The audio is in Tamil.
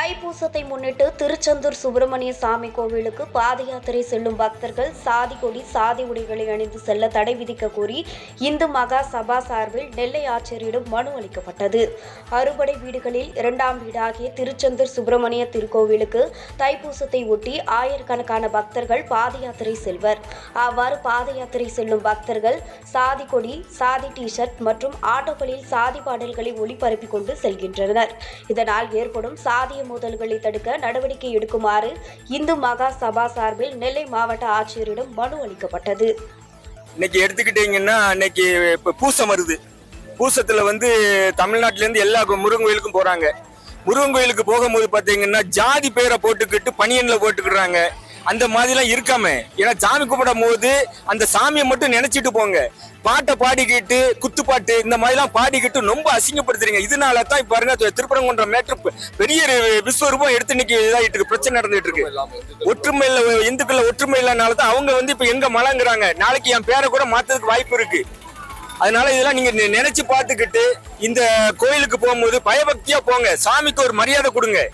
தைப்பூசத்தை முன்னிட்டு திருச்செந்தூர் சுப்பிரமணிய சாமி கோவிலுக்கு பாத யாத்திரை செல்லும் பக்தர்கள் சாதி கொடி சாதி உடைகளை அணிந்து செல்ல தடை விதிக்க கோரி இந்து மகா சபா சார்பில் நெல்லை ஆட்சியரிடம் மனு அளிக்கப்பட்டது. அறுபடை வீடுகளில் இரண்டாம் வீடாகிய திருச்செந்தூர் சுப்பிரமணிய திருக்கோவிலுக்கு தைப்பூசத்தை ஒட்டி ஆயிரக்கணக்கான பக்தர்கள் பாத யாத்திரை செல்வர். அவ்வாறு பாத யாத்திரை செல்லும் பக்தர்கள் சாதி கொடி சாதி டி ஷர்ட் மற்றும் ஆட்டோக்களில் சாதி பாடல்களை ஒளிபரப்பிக் கொண்டு செல்கின்றனர். இதனால் ஏற்படும் சாதிய மோதல்களை தடுக்க நடவடிக்கை எடுக்குமாறு இந்து மகா சபா சார்பில் நெல்லை மாவட்ட ஆட்சியரிடம் மனு அளிக்கப்பட்டது. இன்னைக்கு எடுத்துக்கிட்டீங்கன்னா இன்னைக்கு இப்போ பூசம் வருது. பூசத்துல வந்து தமிழ்நாட்டிலேருந்து எல்லா முருகன் கோயிலுக்கும் போறாங்க. முருகன் கோயிலுக்கு போகும்போது பாத்தீங்கன்னா ஜாதி பேரை போட்டுக்கிட்டு பனியன்ல போட்டுக்கிறாங்க அந்த மாதிரிலாம் இருக்காம. ஏன்னா சாமி கும்பிடும் போது அந்த சாமியை மட்டும் நினைச்சிட்டு போங்க. பாட்டை பாடிக்கிட்டு குத்துப்பாட்டு இந்த மாதிரிலாம் பாடிக்கிட்டு ரொம்ப அசிங்கப்படுத்துறீங்க. இதனால தான் இப்ப பாருங்க தி- திருப்பரங்குன்றம் மேட்ரு பெரிய விஸ்வரூபம் எடுத்து இன்னைக்கு இதாயிட்டு இருக்கு பிரச்சனை நடந்துட்டு இருக்கு. ஒற்றுமை இல்ல இந்துக்கள் ஒற்றுமை இல்லைனால தான் அவங்க வந்து இப்ப எங்க மலங்குறாங்க? நாளைக்கு என் பேரை கூட மாத்ததுக்கு வாய்ப்பு இருக்கு. அதனால இதெல்லாம் நீங்க நினைச்சு பார்த்துக்கிட்டு இந்த கோயிலுக்கு போகும்போது பயபக்தியா போங்க. சாமிக்கு ஒரு மரியாதை கொடுங்க.